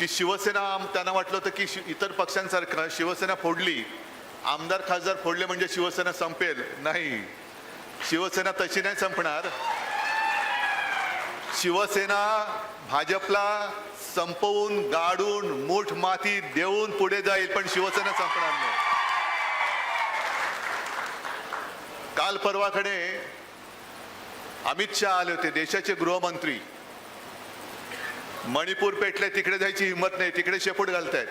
की शिवसेना त्यांना वाटलं होतं की शि- इतर पक्षांसारखं शिवसेना फोडली आमदार खासदार फोडले म्हणजे शिवसेना संपेल. नाही. शिवसेना तशी नाही संपणार. शिवसेना भाजपला संपवून गाडून मूठ माती देऊन पुढे जाईल पण शिवसेना संपणार नाही. काल परवाकडे अमित शहा आले होते देशाचे गृहमंत्री. मणिपूर पेटले तिकडे जायची हिंमत नाही तिकडे शेपूट घालतायत.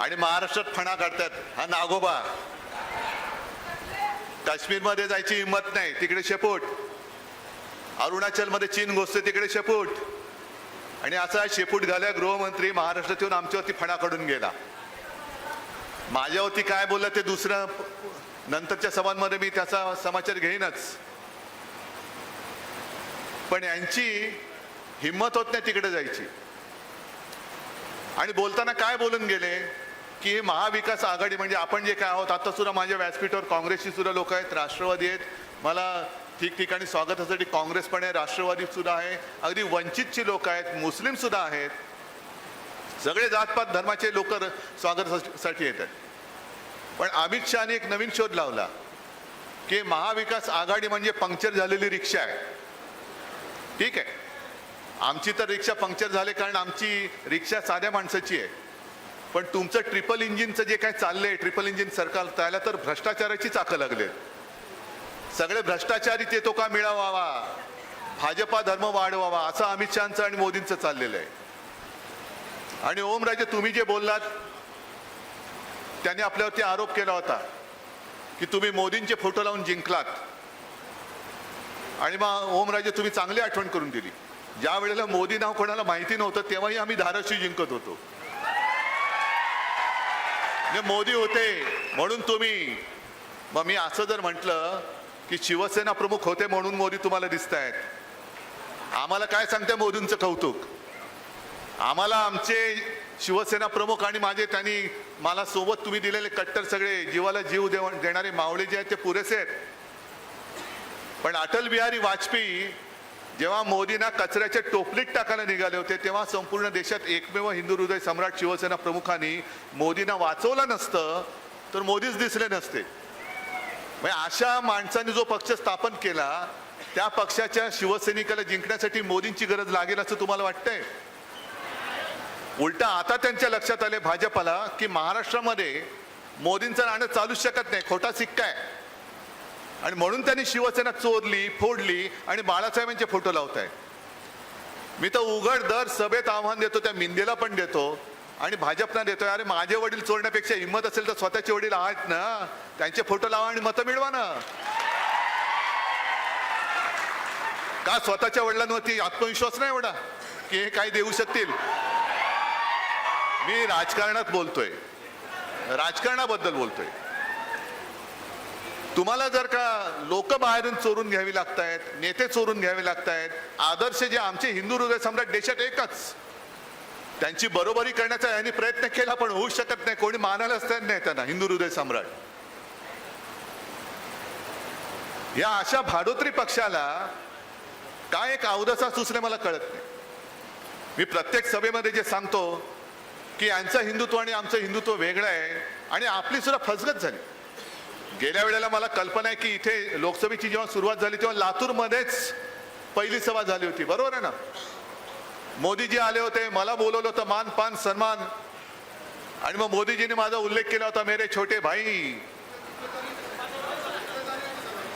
आणि महाराष्ट्रात फणा काढतात हा नागोबा. काश्मीरमध्ये जायची हिंमत नाही तिकडे शेपूट. अरुणाचलमध्ये चीन घोसते तिकडे शेपूट. आणि असा शेपूट घाल्या गृहमंत्री महाराष्ट्रात येऊन आमच्यावरती फणा काढून गेला. माझ्यावरती काय बोललं ते दुसरं नंतरच्या सभांमध्ये मी त्याचा समाचार घेईनच. पण यांची हिंमत होत नाही तिकडे जायची. आणि बोलताना काय बोलून गेले? की हे महाविकास आघाडी म्हणजे आपण जे काय आहोत आता सुद्धा माझ्या व्यासपीठावर काँग्रेसची सुद्धा लोक आहेत राष्ट्रवादी आहेत. मला ठिकठिकाणी स्वागतासाठी काँग्रेस पण आहे राष्ट्रवादी सुद्धा आहे. अगदी वंचितची लोक आहेत मुस्लिम सुद्धा आहेत. सगळे जातपात धर्माचे लोक स्वागतासाठी येतात. पण अमित शहाने एक नवीन शोध लावला. की महाविकास आघाडी म्हणजे पंक्चर झालेली रिक्षा आहे. ठीक आहे. आमची तर रिक्षा पंक्चर झाले कारण आमची रिक्षा साध्या माणसाची आहे. पण तुमचं ट्रिपल इंजिनचं जे काय चाललंय ट्रिपल इंजिन सरकार त्याला तर भ्रष्टाचाराची चाकं लागले सगळे भ्रष्टाचारी ते तो का मिळवावा? भाजपा धर्म वाढवावा असं अमित शहाचं आणि मोदींचं चाललेलं आहे. आणि ओमराजे तुम्ही जे बोललात त्यांनी आपल्यावरती आरोप केला होता की तुम्ही मोदींचे फोटो लावून जिंकलात. आणि मग ओमराजे तुम्ही चांगली आठवण करून दिली. ज्या वेळेला मोदी नाव कोणाला माहिती नव्हतं तेव्हाही आम्ही धाराशिव जिंकत होतो. म्हणजे मोदी होते म्हणून तुम्ही मग मी असं जर म्हटलं की शिवसेना प्रमुख होते म्हणून मोदी तुम्हाला दिसत आहेत आम्हाला काय सांगते मोदींचं कौतुक? आम्हाला आमचे शिवसेना प्रमुख आणि माझे त्यांनी मला सोबत तुम्ही दिलेले कट्टर सगळे जीवाला जीव देव देणारे मावळे जे आहेत ते पुरेसे आहेत. पण अटल बिहारी वाजपेयी जेव्हा मोदींना कचऱ्याच्या टोपलीत टाकायला निघाले होते तेव्हा संपूर्ण देशात एकमेव हिंदू हृदय सम्राट शिवसेना प्रमुखांनी मोदींना वाचवलं नसतं तर मोदीच दिसले नसते. म्हणजे अशा माणसांनी जो पक्ष स्थापन केला त्या पक्षाच्या शिवसैनिकाला जिंकण्यासाठी मोदींची गरज लागेल असं तुम्हाला वाटतंय? उलटा आता त्यांच्या लक्षात आले भाजपाला की महाराष्ट्रामध्ये मोदींचं राहणं चालूच शकत नाही खोटा सिक्का आहे. आणि म्हणून त्यांनी शिवसेना चोरली फोडली आणि बाळासाहेबांचे फोटो लावत आहे मी तर उघड दर सभेत आव्हान देतो त्या मिंदेला पण देतो आणि भाजपना देतोय. अरे माझे वडील चोरण्यापेक्षा हिंमत असेल तर स्वतःचे वडील आहेत ना? त्यांचे फोटो लावा आणि मतं मिळवा ना. का स्वतःच्या वडिलांवरती आत्मविश्वास नाही एवढा? की हे काय देऊ शकतील? मी राजकारणात बोलतोय. राजकारणाबद्दल बोलतोय. तुम्हाला जर का लोक बाहेरून चोरून घ्यावी लागतायत नेते चोरून घ्यावे लागतायत आदर्श जे आमचे हिंदू हृदय सम्राट देशात एकच. त्यांची बरोबरी करण्याचा यांनी प्रयत्न केला पण होऊ शकत नाही. कोणी मानायलाच तयार नाही त्यांना हिंदू हृदय सम्राट. या अशा भाडोत्री पक्षाला काय एक अवदसा सुचणे मला कळत नाही. मी प्रत्येक सभेमध्ये जे सांगतो की यांचं हिंदुत्व आणि आमचं हिंदुत्व वेगळं आहे आणि आपली सुद्धा फसगत झाली. गेल्या वेळेला मला कल्पना आहे की इथे लोकसभेची जेव्हा सुरुवात झाली तेव्हा लातूरमध्येच पहिली सभा झाली होती. बरोबर आहे ना? मोदीजी आले होते मला बोलवलं होतं मान पान सन्मान. आणि मग मोदीजीने माझा उल्लेख केला होता मेरे छोटे भाई.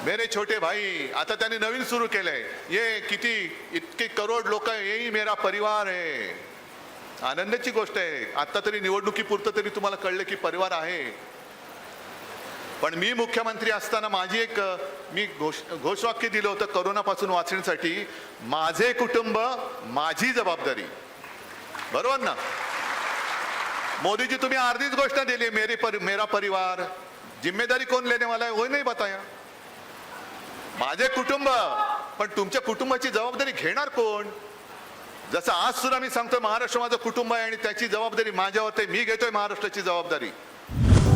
मेरे छोटे भाई. आता त्यांनी नवीन सुरू केलंय. ये किती इतके करोड लोक येई मेरा परिवार आहे. आनंदाची गोष्ट आहे. आता तरी निवडणुकीपुरतं तरी तुम्हाला कळलं की परिवार आहे. पण मी मुख्यमंत्री असताना माझी एक मी घोष घोषवाक्य दिलं होतं करोनापासून वाचण्यासाठी माझे कुटुंब माझी जबाबदारी. बरोबर ना? मोदीजी तुम्ही अर्धीच गोष्ट दिली मेरी पर, मेरा परिवार. जिम्मेदारी कोण लेने वाला है वही नाही बताया. माझे कुटुंब पण तुमच्या कुटुंबाची जबाबदारी घेणार कोण? जसं आज सुद्धा मी सांगतो महाराष्ट्र माझं कुटुंब आहे आणि त्याची जबाबदारी माझ्यावर मी घेतोय महाराष्ट्राची जबाबदारी.